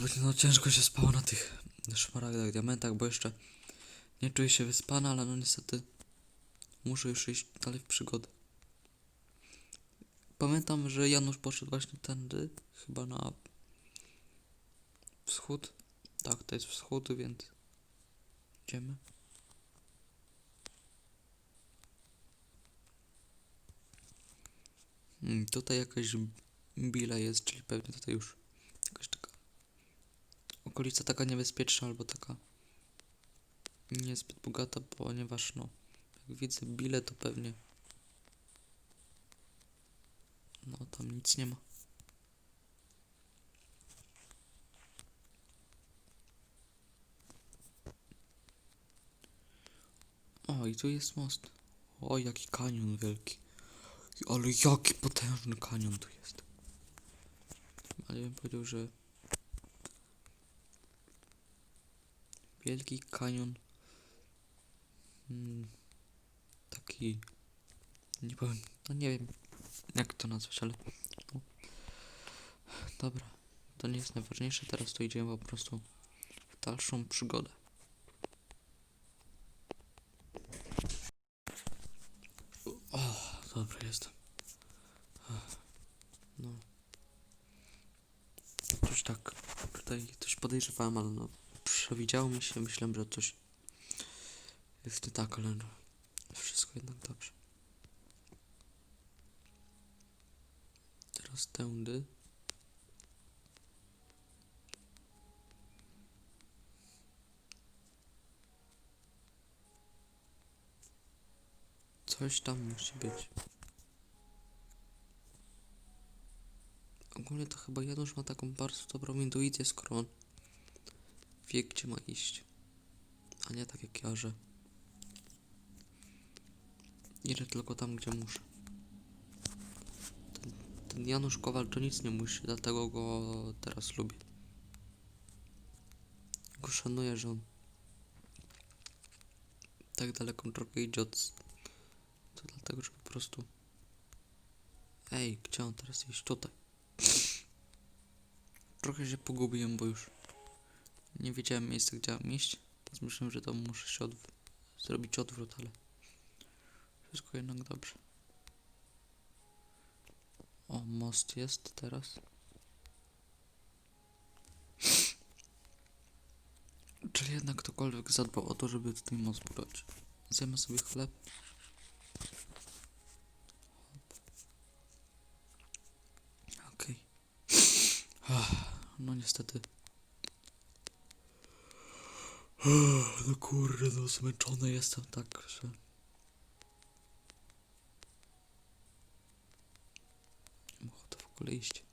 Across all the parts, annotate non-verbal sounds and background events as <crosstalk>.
no ciężko się spało na tych szmaragdach, diamentach, bo jeszcze nie czuję się wyspana, ale no niestety muszę już iść dalej w przygodę. Pamiętam, że Janusz poszedł właśnie tędy, chyba na wschód. Tak, to jest wschód, więc idziemy. Mm, tutaj jakaś bila jest, czyli pewnie tutaj już okolica taka niebezpieczna albo taka niezbyt bogata, ponieważ no, jak widzę bilę, to pewnie no tam nic nie ma. O, i tu jest most. O, jaki kanion wielki. Ale jaki potężny kanion tu jest. Ale bym powiedział, że wielki kanion mm, taki nie powiem, no nie wiem jak to nazwać, ale no. dobra, to nie jest najważniejsze, teraz to idziemy po prostu w dalszą przygodę. O, dobra, jestem. No. Coś tak, tutaj coś podejrzewałem, ale no, przewidziało mi się, myślałem, że coś jest nie tak, ale no, wszystko jednak dobrze. Teraz tędy. Coś tam musi być. Ogólnie to chyba Janusz ma taką bardzo dobrą intuicję, skoro on wie, gdzie ma iść. A nie tak jak ja, że idę tylko tam, gdzie muszę. Ten, ten Janusz Kowal to nic nie musi, dlatego go teraz lubię. Go szanuję, że on tak daleką drogę idzie od... To dlatego, że po prostu... Ej, gdzie on teraz iść? Tutaj. Trochę się pogubiłem, bo już nie wiedziałem miejsca, gdzie mam iść. Więc myślałem, że to muszę się odw zrobić odwrót, ale wszystko jednak dobrze. O, most jest teraz. Czyli jednak ktokolwiek zadbał o to, żeby tutaj most budować. Zjemy sobie chleb. Okej. Ah, No niestety. <gasps> No kurde, no zmęczony jestem tak, że... Nie ochoty w ogóle iść.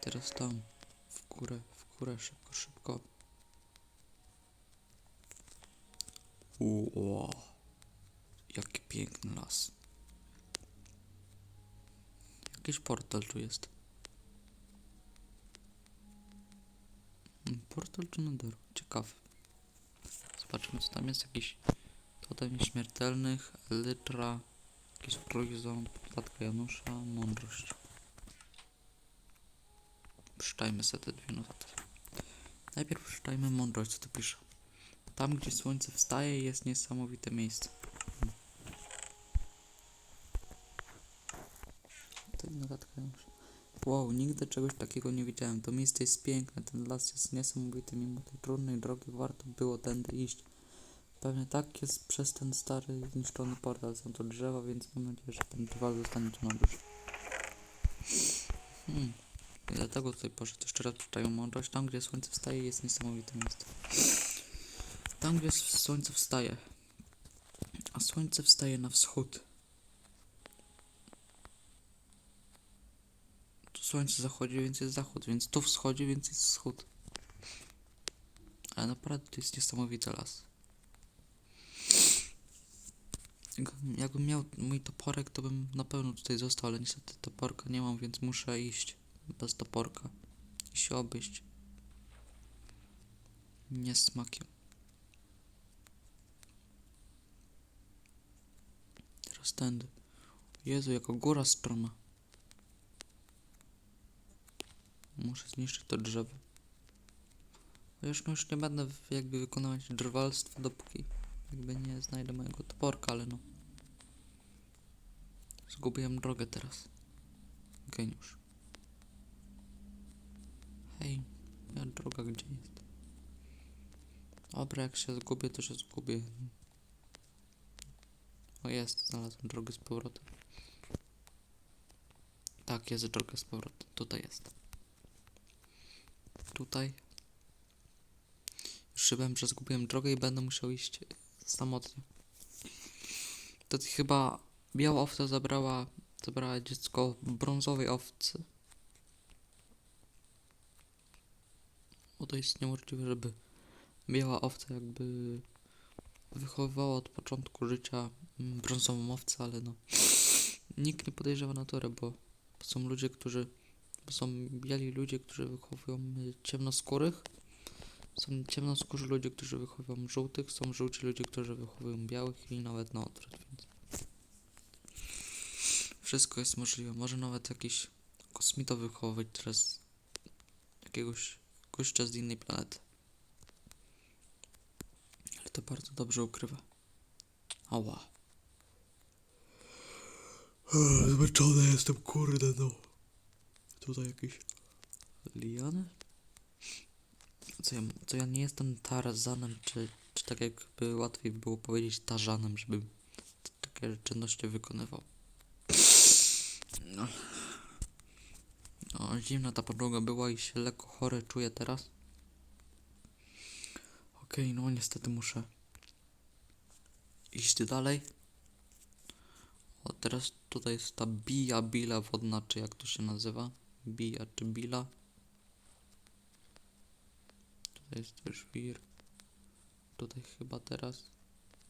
Teraz tam, w górę, w górę, szybko, szybko. Ło, jaki piękny las. Jakiś portal tu jest. Mm, Portal czy Netheru? Ciekawy. Zobaczmy co tam jest. Jakiś totem śmiertelnych, elytra, jakiś trójząb, klatka Janusza, mądrość. Przeczytajmy sobie te dwie notatki. Najpierw przeczytajmy mądrość, co tu pisze. Tam, gdzie słońce wstaje, jest niesamowite miejsce. Hmm. To notatka Janusza. Wow, nigdy czegoś takiego nie widziałem. To miejsce jest piękne, ten las jest niesamowity. Mimo tej trudnej drogi warto było tędy iść. Pewnie tak jest przez ten stary, zniszczony portal. Są to drzewa, więc mam nadzieję, że ten drwal zostanie tu na dłużej. Hmm. I dlatego tutaj poszedł. Jeszcze raz przeczytają mądrość. Tam, gdzie słońce wstaje, jest niesamowite miejsce. Tam, gdzie słońce wstaje. A słońce wstaje na wschód. Słońce zachodzi, więc jest zachód, więc tu wschodzi, więc jest wschód. Ale naprawdę to jest niesamowity las. Jak- Jakbym miał mój toporek, to bym na pewno tutaj został, ale niestety toporka nie mam, więc muszę iść bez toporka i się obejść. Nie smakiem. Teraz tędy. Jezu, jaka góra stroma. Muszę zniszczyć to drzewo. No już nie będę jakby wykonywać drwalstwa, dopóki jakby nie znajdę mojego toporka, ale no. Zgubiłem drogę teraz. Geniusz. Hej, moja droga gdzie jest? Dobra, jak się zgubię, to się zgubię. O jest, znalazłem drogę z powrotem. Tak, jest droga z powrotem. Tutaj jest. Tutaj. Już się że zgubiłem drogę i będę musiał iść samotnie. To chyba biała owca zabrała, zabrała dziecko brązowej owcy. Bo to jest niemożliwe, żeby biała owca jakby wychowywała od początku życia mm, brązową owcę, ale no nikt nie podejrzewa natury, bo są ludzie, którzy są biali ludzie, którzy wychowują ciemnoskórych, są ciemnoskórzy ludzie, którzy wychowują żółtych, są żółci ludzie, którzy wychowują białych i nawet na odwrót, więc wszystko jest możliwe. Może nawet jakiś kosmito wychowywać teraz jakiegoś gościa z innej planety. Ale to bardzo dobrze ukrywa. Ała. Zmęczony jestem, kurde no. Tutaj jakieś liany? Co ja, co ja nie jestem Tarzanem, czy, czy tak jakby łatwiej było powiedzieć Tarzanem, żeby t- takie czynności wykonywał. No. O, zimna ta podłoga była i się lekko chory czuję teraz. Okej, no niestety muszę iść dalej. O, teraz tutaj jest ta bija, bila wodna, czy jak to się nazywa? Bija czy bila? Tutaj jest też wir. Tutaj chyba teraz.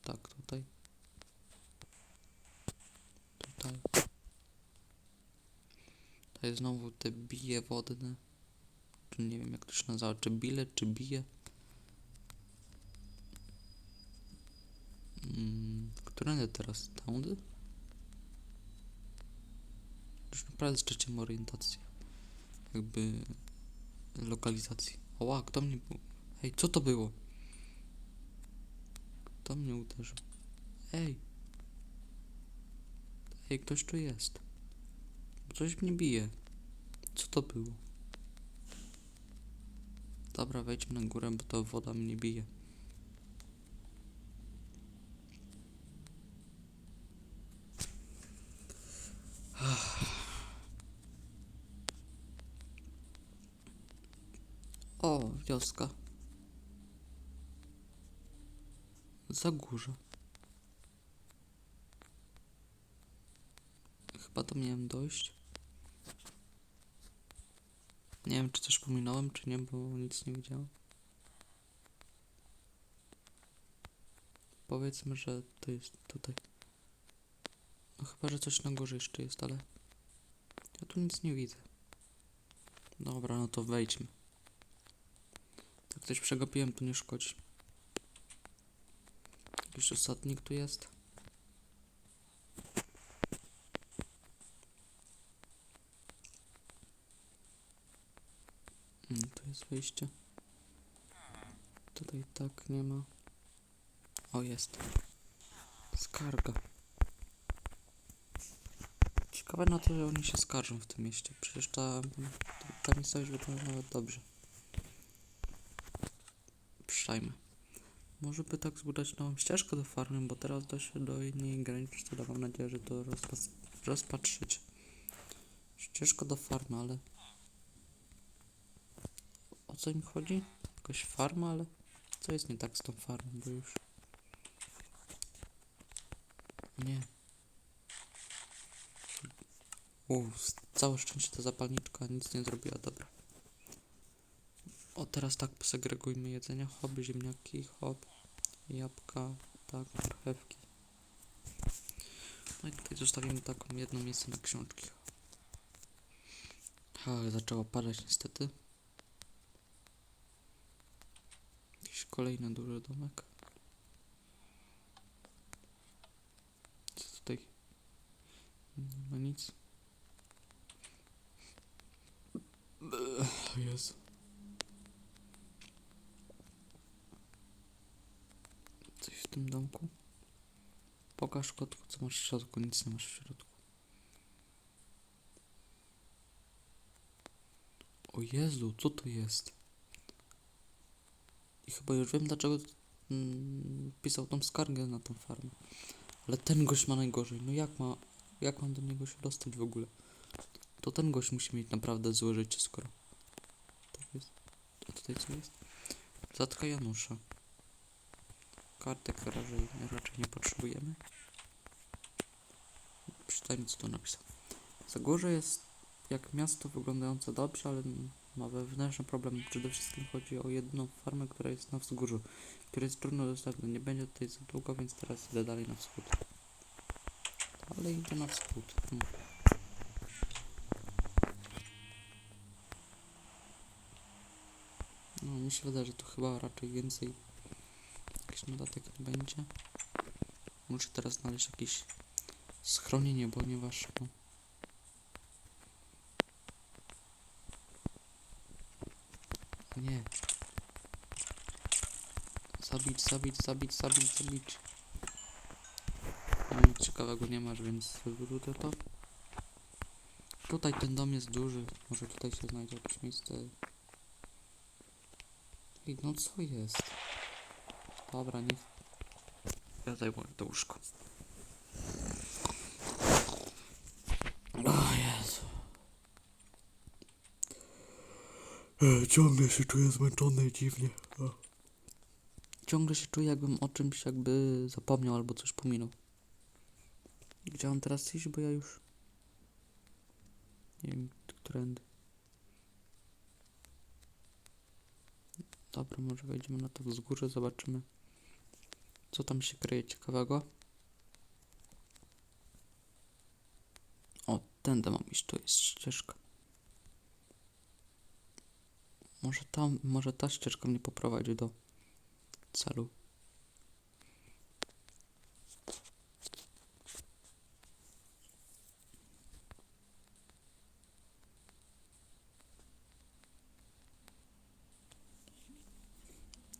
Tak, tutaj. Tutaj. Tutaj znowu te bije wodne. Czy nie wiem jak to się nazywa, czy bile, czy bije. Mm, którędy teraz? Tędy? Już naprawdę straciłem orientację. Jakby lokalizacji. Oła, kto mnie... Ej, co to było? Kto mnie uderzył? Ej. Ej, ktoś tu jest. Coś mnie bije. Co to było? Dobra, wejdźmy na górę, bo to woda mnie bije. Wioska. Zagórze. Chyba to miałem dojść. Nie wiem, czy coś pominąłem, czy nie, bo nic nie widziałem. Powiedzmy, że to jest tutaj. No chyba, że coś na górze jeszcze jest, ale ja tu nic nie widzę. Dobra, no to wejdźmy. Jak coś przegapiłem, to nie szkodzi. Jakiś ostatnik tu jest. Mm, tu jest wyjście. Tutaj tak nie ma. O, jest. Skarga. Ciekawe na to, że oni się skarżą w tym mieście. Przecież ta, ta miejscowość wygląda nawet dobrze. Przejmę. Może by tak zbudować nową ścieżkę do farmy, bo teraz da się do innej granicy, to mam nadzieję, że to rozpas rozpatrzyć. Ścieżka do farmy, ale... O co mi chodzi? Jakaś farma, ale... Co jest nie tak z tą farmą, bo już... Nie. Uff, całe szczęście ta zapalniczka nic nie zrobiła, dobra. O, teraz tak segregujmy jedzenia. Hop, ziemniaki, hop, jabłka, tak, marchewki. No i tutaj zostawimy taką jedno miejsce na książki. Ha, zaczęło padać niestety. Jakiś kolejny duży domek. Co tutaj? Nie ma nic. Jest. Tym domku? Pokaż kotku, co masz w środku. Nic nie masz w środku. O Jezu, co to jest? I chyba już wiem, dlaczego mm, pisał tą skargę na tą farmę. Ale ten gość ma najgorzej. No jak ma... Jak mam do niego się dostać w ogóle? To ten gość musi mieć naprawdę złe życie, skoro... Tak jest. A tutaj co jest? Zatka Janusza. Kartek raczej, raczej nie potrzebujemy. Przeczytajmy co tu napisał. Zagórze jest jak miasto wyglądające dobrze, ale ma wewnętrzne problemy. Przede wszystkim chodzi o jedną farmę, która jest na wzgórzu, która jest trudno dostępna. Nie będzie tutaj za długo, więc teraz idę dalej na wschód. Ale idę na wschód. Hmm. No, mi się wydaje, że tu chyba raczej więcej dodatek będzie. Muszę teraz znaleźć jakieś schronienie, ponieważ no, Nie. Zabić, zabić, zabić, zabić, zabić. No, nic ciekawego nie masz, więc wywrócę to. Tutaj ten dom jest duży. Może tutaj się znajdzie jakieś miejsce. Ej, no co jest? Dobra, niech... Ja zajmuję to łóżko. O Jezu. E, Ciągle się czuję zmęczony i dziwnie. Ciągle się czuję, jakbym o czymś jakby zapomniał albo coś pominął. Gdzie mam teraz iść, bo ja już... Nie wiem, którędy. Dobra, może wejdziemy na to wzgórze, zobaczymy, co tam się kryje ciekawego. O, tędy mam iść, to jest ścieżka. Może tam, może ta ścieżka mnie poprowadzi do celu.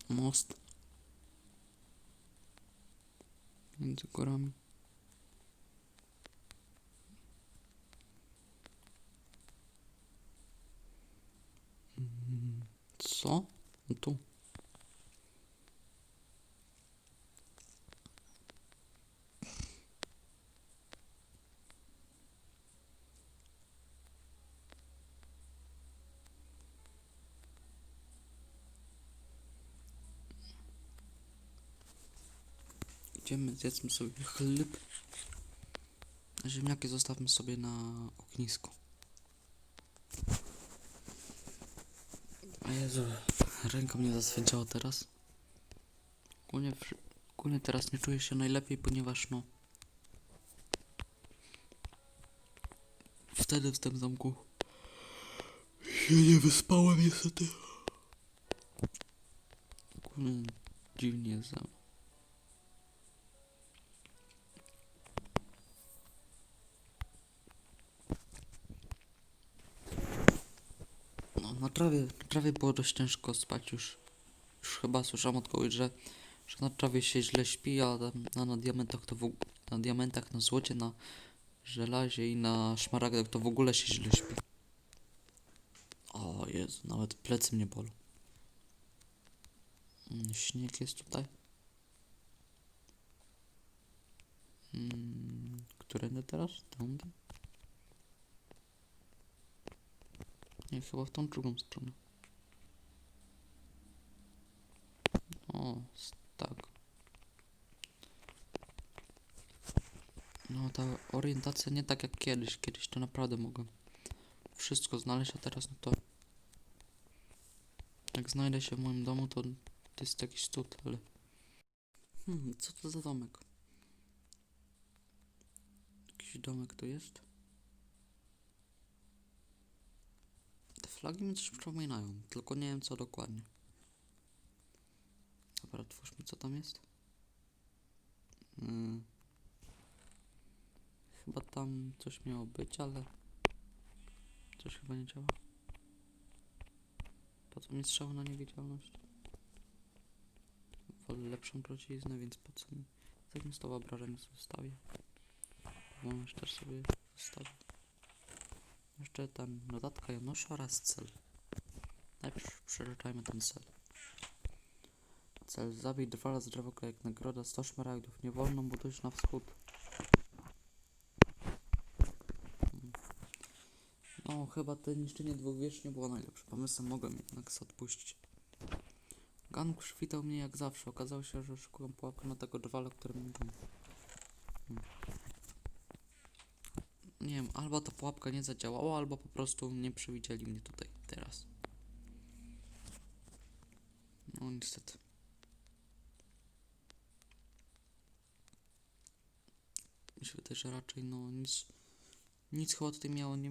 Most między górami. Mm, Co? No tu. Idziemy, zjedzmy sobie chleb. Ziemniaki zostawmy sobie na ognisku. A Jezu, ręka mnie zaswędziała teraz. Ogólnie, ogólnie teraz nie czuję się najlepiej, ponieważ no... Wtedy w tym zamku się nie wyspałem niestety. Ogólnie dziwnie jest na trawie, na trawie było dość ciężko spać już. Już chyba słyszałem od kogoś, że, że na trawie się źle śpi, a, tam- a na diamentach to w, na diamentach, na złocie, na żelazie i na szmaragdach to w ogóle się źle śpi. O Jezu, nawet plecy mnie bolą. Mm, Śnieg jest tutaj. Mm, Którędy teraz? Tędy? Nie, chyba w tą drugą stronę. O, tak. No, ta orientacja nie tak jak kiedyś. Kiedyś to naprawdę mogłem wszystko znaleźć, a teraz no to... Jak znajdę się w moim domu, to to jest jakiś cud, ale... Hmm, co to za domek? Jakiś domek tu jest? Flagi mi coś przypominają, tylko nie wiem co dokładnie. Dobra, otwórzmy co tam jest. Mm. Chyba tam coś miało być, ale coś chyba nie działa. Po co mi strzał na niewidzialność? Wolę lepszą truciznę, więc po co mi zainstalował obrażenie zostawię. Wąż też sobie zostawię. Jeszcze tam notatka Janosza oraz cel. Najpierw przeczytajmy ten cel. Cel. Zabij drwala z drewokla nagroda 100 szmaragdów. Nie wolno mu dojść na wschód. No, chyba to niszczenie dwóch wież nie było najlepszym pomysłem. Mogłem jednak odpuścić. Gang przywitał mnie jak zawsze. Okazało się, że szukują pułapkę na tego drwala, który goni. Hmm. Nie wiem, albo ta pułapka nie zadziałała, albo po prostu nie przewidzieli mnie tutaj, teraz. No niestety. Mi się wydaje, że raczej no nic, nic chyba tutaj miało nie,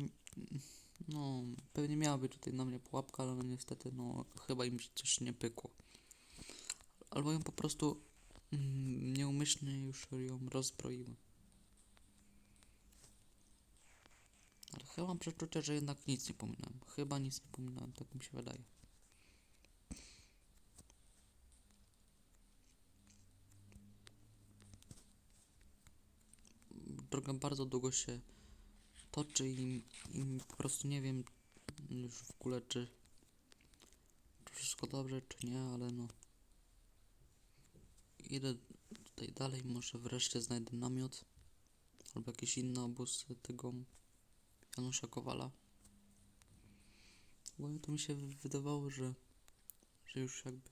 no pewnie miała być tutaj na mnie pułapka, ale no niestety no chyba im coś nie pykło. Albo ją po prostu mm, nieumyślnie już ją rozbroiłem. Chyba mam przeczucie, że jednak nic nie pominąłem. Chyba nic nie pominąłem, tak mi się wydaje. Droga bardzo długo się toczy i, i po prostu nie wiem już w ogóle, czy, czy wszystko dobrze, czy nie, ale no. Idę tutaj dalej, może wreszcie znajdę namiot albo jakiś inny obóz tego Janusza Kowala. Bo to mi się wy- wydawało, że, że już jakby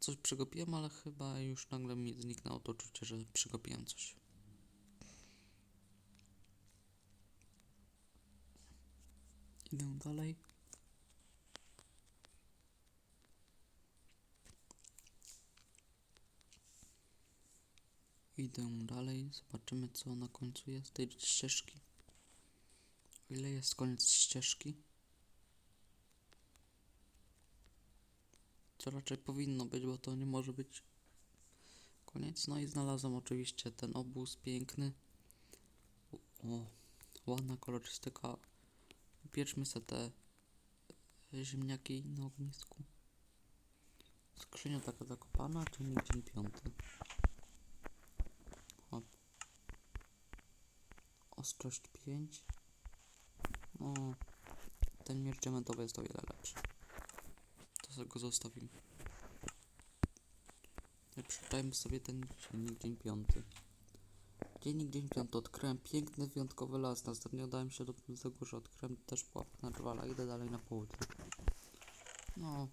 coś przegapiłem, ale chyba już nagle mi zniknęło to uczucie, że przegapiłem coś. Idę dalej. Idę dalej, zobaczymy co na końcu jest tej ścieżki. Ile jest koniec ścieżki? Co raczej powinno być, bo to nie może być koniec. No i znalazłem oczywiście ten obóz piękny. O, ładna kolorystyka. Pieczmy sobie te ziemniaki na ognisku. Skrzynia taka zakopana, czynnik dzień piąty. Ostrość 5. No, ten miecz diamentowy jest o wiele lepszy. To sobie go zostawimy. Przeczytajmy sobie ten dziennik dzień piąty. Dziennik dzień piąty. Odkryłem piękny, wyjątkowy las. Następnie udałem się do wzgórza. Odkryłem też pułapkę na drwala. Idę dalej na południe. No,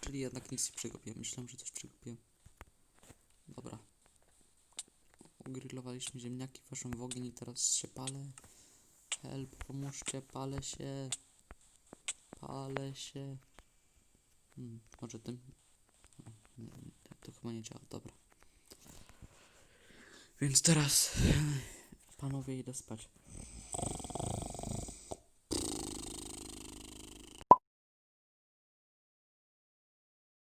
czyli jednak nic nie przegapiłem. Myślałem, że coś przegapiłem. Dobra. Ugrillowaliśmy ziemniaki, weszłem w ogień i teraz się palę. Help, pomóżcie, palę się. Palę się. Hmm, może tym. To chyba nie działa, dobra. Więc teraz, panowie, idę spać.